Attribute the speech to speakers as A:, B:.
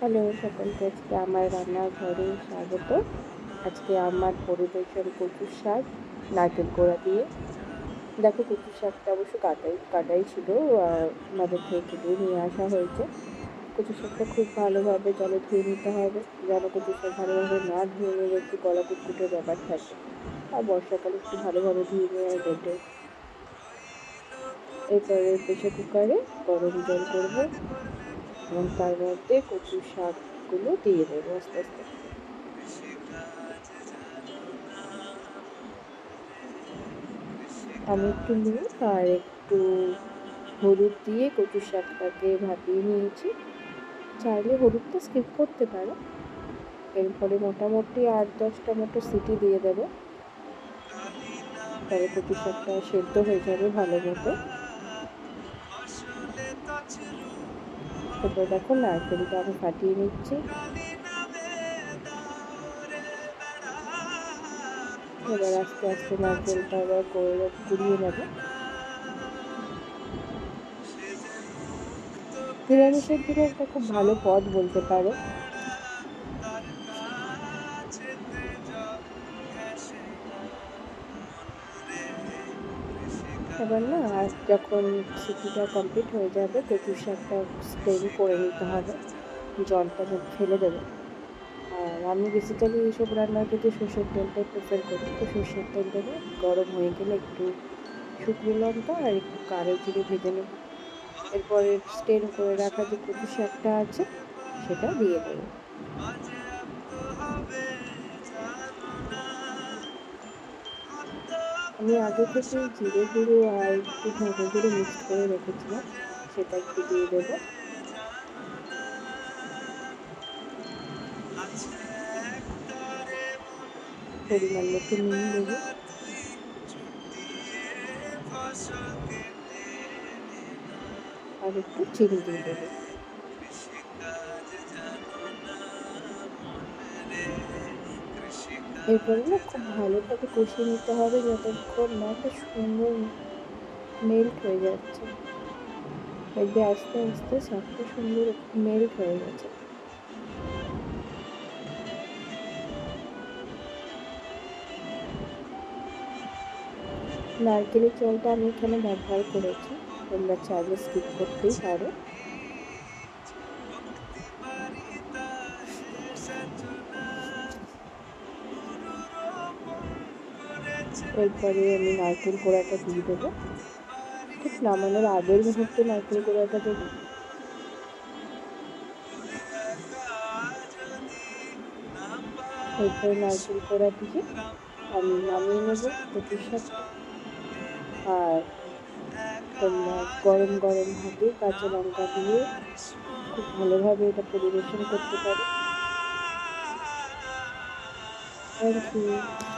A: Hello সকলকে, আজকে আমার রান্নার ঘরে স্বাগত। আজকে আমার পরিবেশন কচুর শাক, নারকেল কোড়া দিয়ে। দেখো কচুর শাকটা অবশ্য কাটাই কাটাই ছিল আমাদের থেকে কেটে নিয়ে আসা হয়েছে। কচুর শাকটা খুব ভালোভাবে জলে ধুয়ে নিতে হবে, যেন কচুর শাক ভালোভাবে না ধুয়ে নিলে একটু গলা কুটকুটের ব্যাপার থাকে। আর বর্ষাকালে একটু ভালোভাবে ধুয়ে নেওয়া বেটে। এরপরে প্রেশার কুকারে গরম জল করব। এবং তার মধ্যে কচু শাকগুলো দিয়ে দেবো আস্তে আস্তে। আমি একটু নুন আর একটু হলুদ দিয়ে কচু শাকটাকে ভাপিয়ে নিয়েছি। চাইলে হলুদটা স্কিপ করতে পারো। এরপরে মোটামুটি আট দশটা মতো সিটি দিয়ে দেবো। তবে কচু শাকটা সেদ্ধ হয়ে যাবে ভালো মতো। এরপর দেখো নারকেলটা আমি ফাটিয়ে নিচ্ছি। এবার আস্তে আস্তে নারকেলটা আবার করে কুড়িয়ে নেব। নিরামিষের দিনে একটা খুব ভালো পথ বলতে পারো। এবার না, আর যখন সিটিটা কমপ্লিট হয়ে যাবে কচুর শাকটা স্টেন করে নিতে হবে। জলটা ফেলে দেবে। আর আমি বেসিক্যালি এইসব রান্নার ক্ষেত্রে সর্ষের তেলটাই প্রেফার করি। তো সর্ষের তেল দেবে গরম হয়ে গেলে একটু শুকনো লঙ্কা আর একটু কালো জিরে ভেজে নেব। এরপরে স্টেন করে রাখা যে কচু শাকটা আছে, সেটা দিয়ে দেবো। আমি আগে থেকে জিরে গুঁড়ো আর একটু ধনে গুঁড়ো মিক্সড করে রেখেছিলাম, সেটা একটু দিয়ে দেবো। পরিমাণ মতো নুন দেবো। আর একটু চিনি দিয়ে দেবো। এরপরে না খুব ভালোভাবে কষিয়ে নিতে হবে যতক্ষণ না একটা সুন্দর মেল্ট হয়ে যাচ্ছে। দেখবে আস্তে আস্তে শাকটা সুন্দর মেল্ট হয়ে গেছে। নারকেলের জলটা আমি এখানে ব্যবহার করেছি। তোমরা চাইলে স্কিপ করতেই পারো। এরপরে আমি নারকেল কোড়াটা দিয়ে দেবো। ঠিক নামানোর আগের মুহূর্তে নারকেল কোড়াটা দেবো। এরপরে নারকেল কোড়া দিয়ে আমি নামিয়ে নেব কচুর সাথে আর তোমরা গরম গরম ভাবে কাঁচা লঙ্কা দিয়ে খুব ভালোভাবে এটা পরিবেশন করতে পারো। Thank you